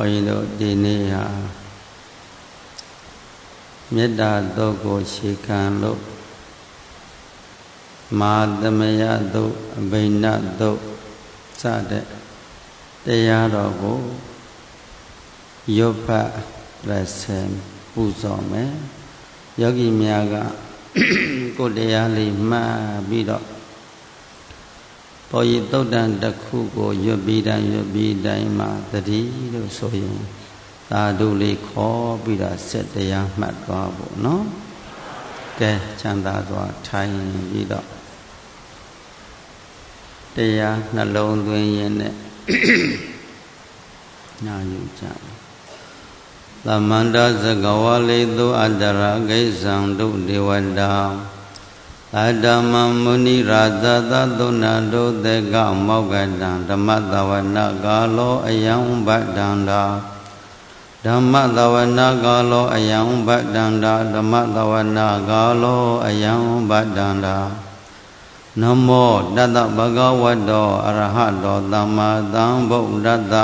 ဘုန်းကြီးတို့ဒီနေ့ဟာမေတ္တာတော့ကိုရှေခံလို့မာသမယတုအဘိနတုစတဲ့တရားတော်ကိုရွတ်ဖတ်လက်ဆင်ပူဇော်မယ်ယောဂီများကကိုတရားလေးမှတ်ပြီးတော့ ပေါ်ရီတုတ်တန်တစ်ခုကိုရွတ်ပြီးတိုင်းရွတ်ပြီးတိုင်းမှာတတိလို့ဆိုရင်သာဓုလေးခေါ်ပြီးတော့စက်တရားမှတ်သွားဖို့နော်ကဲချမ်းသာစွာထိုင်ပြီးတော့တရားနှလုံးသွင်းရင်းနဲ့နာယူကြသမန္တသကဝလေသုအတ္တရာဂိသံဒုဒေဝတာ အတ္တမမုနိရာဇသသုဏဒုသေကမောက္ကတံဓမ္မတဝနကာလောအယံဗတ္တန္တာဓမ္မတဝနာကာလောအယံဗတ္တန္တာဓမ္မတဝနာကာလောအယံဗတ္တန္တာနမောတတဗဂဝတောအရဟတောသမ္မာသမ္ဗုဒ္ဓတ္တ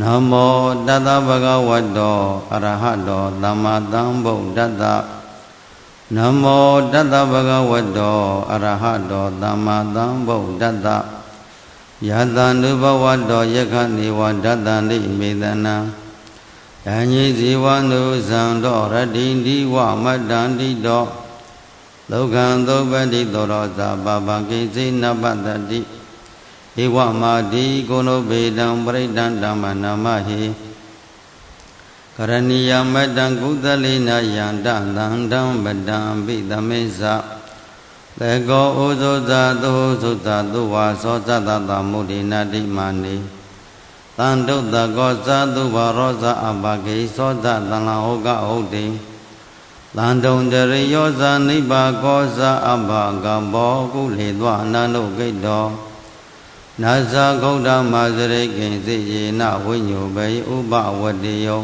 နမောတတဗဂဝတောအရဟတောသမ္မာသမ္ဗုဒ္ဓတ္တ နမောတတဗဂဝတောအရဟတောသမ္မာသမ္ဗုဒ္ဓတ္တယတန္တုဘဝတောယခနေဝဒတ္တနိမေတနာယဉ္ဇိဇီဝနုဇံတောရတိန္ဒီဝမတ္တန္တိတောလောကံသုပတိသောရောဇာပပကိစိနပတ္တိဧဝမာတိကိုနုဗေဒံပရိဒံဓမ္မနာမဟိ ကရဏီယမတံကုသလိနာယန္တသံဓမ္ပတံပိသမေသသေကောဩဇောဇာသောသုဇာသုဝါသောဇတတမုဒိနာတိမာနိတန်တုတကောဇာသုဘာရောဇာအဘဂေသောဇတံလဟောကဟုတ်တိတန်တုံတရိယောဇာနိဗ္ဗာကောဇာအဘကဘောကုလေသောအနန္တုဂိတောနာဇာဂௌတမဇရိကိစေယေနဝိညုဘေဥပဝတ္တိယော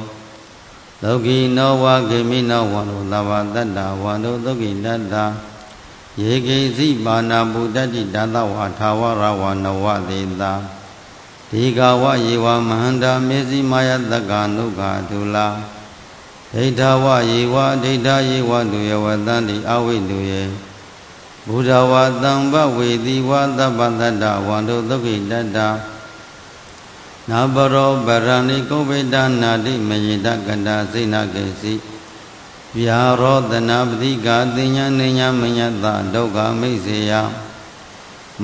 လောကီနောဝဂေမိနောဝန္တုသဘာတတ္တဝန္တုသုကိတတ္တယေကိစီပါဏဗုဒ္ဓတိတတဝါထာဝရဝနဝသေတာဒီကဝယေဝမဟန္တာမေဇိမာယတက္ကနုခာဒုလာဒိဋ္ဌဝယေဝဒိဋ္ဌယေဝတုယဝတန္တိအဝိတုယေဘုဒ္ဓဝသံဘဝေတိဝသဗ္ဗတတ္တဝန္တုသုခိတတ္တ နာဘရောဗရဏိကုဗေဒနာတိမယိတကန္တာစိဏကေစီဗျာရောတနာပတိကာတင်ညာနေညာမညတဒုက္ခမိစေယ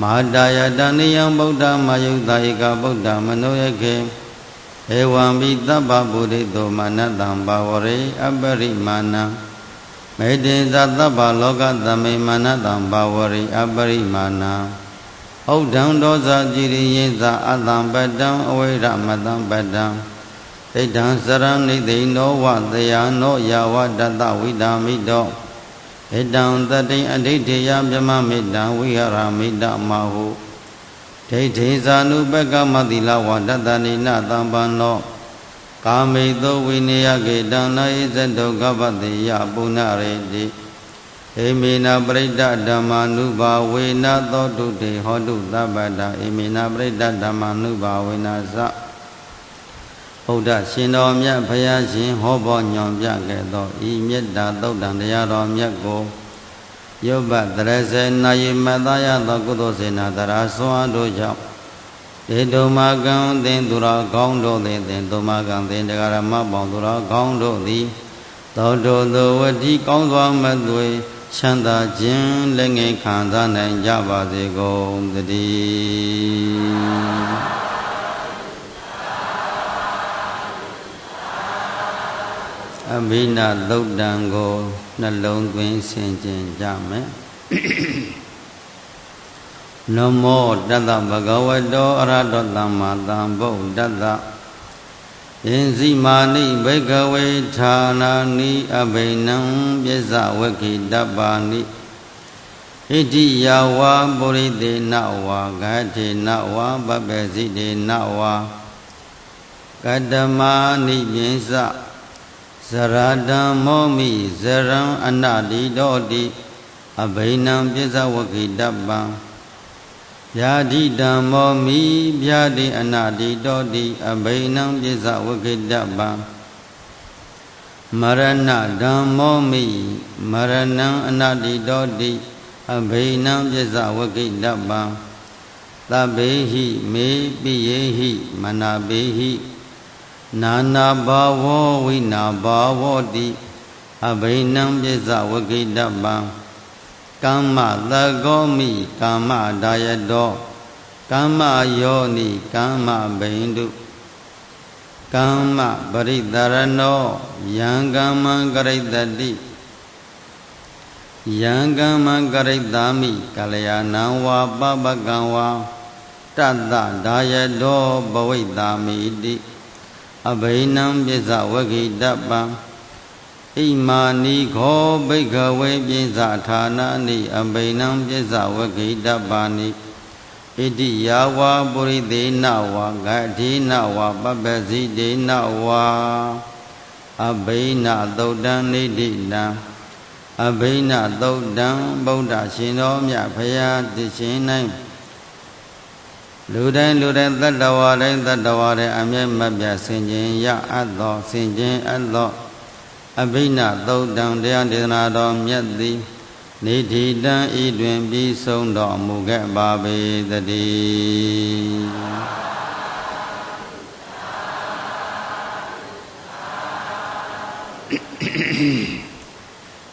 မဟာတာယတဏိယံဗုဒ္ဓမယုတ်တာဧကဗုဒ္ဓမနောယခေဧဝံပိသဗ္ဗပုရိသောမာနတံဘာဝရေအပရိမာဏမေတ္တေသသဗ္ဗလောကသမေမာနတံဘာဝရေအပရိမာဏ ဩဒံဒောဇာကြည်ရင်သာအတံပတံအဝိရမတံပတံဒိဋ္ဌံစရဏိသိနောဝတယာနောယာဝတတဝိတာမိတောဣတံတတိအဋိဋ္ဌိယမြမမေတ္တဝိဟရမိတ္တမဟုဒိဋ္ဌိဇာနုပကမတိလဝတတနိနတံပန္နောကာမိသောဝိနည်းကေတံနာဣဇတုကပတိယပုဏ္ဏရေတိ ဧမေနပရိဒ္ဓဓမ္မာနုဘာဝေနသောတုတေဟောတုသဗ္ဗတာဧမေနပရိဒ္ဓဓမ္မာနုဘာဝေနသဘုဒ္ဓရှင်တော်မြတ်ဘုရားရှင်ဟောပေါ်ညွန်ပြခဲ့သောဤမေတ္တာသုတ်တံတရားတော်မြတ်ကိုယုတ်ပတရစေနာယိမတယသောကုသိုလ်စေနာတရာဆွမ်းတို့ကြောင့်ဒေတုမကံသင်သူတော်ကောင်းတို့သည်သင်တုမကံသင်တရားဓမ္မပေါင်းသူတော်ကောင်းတို့သည်သောတောသောဝတိကောင်းစွာမသွေ ချမ်းသာခြင်းလက်ငယ်ခံစားနိုင်ကြပါစေကုန်သတည်းအဘိနသုတ်တံကိုနှလုံးသွင်းဆင်ခြင်ကြမယ်နမောတတဗဂဝတောအရဟတောသမ္မာသမ္ဗုဒ္ဓတ္တ ယင်စီမာနိဘိကဝေဌာနာနိအဘိနံပစ္စဝခိတပ္ပါနိဣတိယဝါပုရိသေနဝါဂထေနဝါပပ္ပစီတေနဝါကတမနိပိစဇရတံမောမိဇရံအနတိတောတိအဘိနံပစ္စဝကိတပံ ဗျာတိဓမ္မောမိဗျာတိအနာတိတောတိအဘိနံပိစ္ဆဝကိတ္တပံမရဏဓမ္မောမိမရဏံအနာတိတောတိအဘိနံပိစ္ဆဝကိတ္တပံသဗ္ဗေဟိမေပိယေဟိမနာပေဟိနာနာဘာဝဝိနာဘာဝတိအဘိနံပိစ္ဆဝကိတ္တပံ ကမ္မသကောမိကမ္မဒါယတောကမ္မယောနိကမ္မဘိန္ဒုကမ္မပရိသရဏောယံကမ္မံကရိတတိယံကမ္မံကရိတာမိကလျာဏံဝါပပကံဝါတတ္တဒါယတောဘဝိတာမိတိအဘိနံပစ္စဝဂိတပံ ဣမာနိခောဘိကဝေပိစ္ဆဌာနာနိအဘိနံပိစ္ဆဝဂိတပါနိဣတိယာဝါပုရိသေနဝါဂတိနဝါပပ္ပစီတေနဝါအဘိနသုတ်တံနိတိနံအဘိနသုတ်တံဗုဒ္ဓရှင်တော်မြတ်ဖရာတည်ရှင်၌လူတိုင်းလူတိုင်းတတ္တဝါတိုင်းတတ္တဝါတိုင်းအမြဲမပြတ်ဆင်ခြင်ရအပ်သောဆင်ခြင်အပ်သော အဘိနသုတ်တံတရားဒေသနာတော်မြတ်သည်နေတိတံဤတွင်ပြီးဆုံးတော်မူခဲ့ပါပေတည်း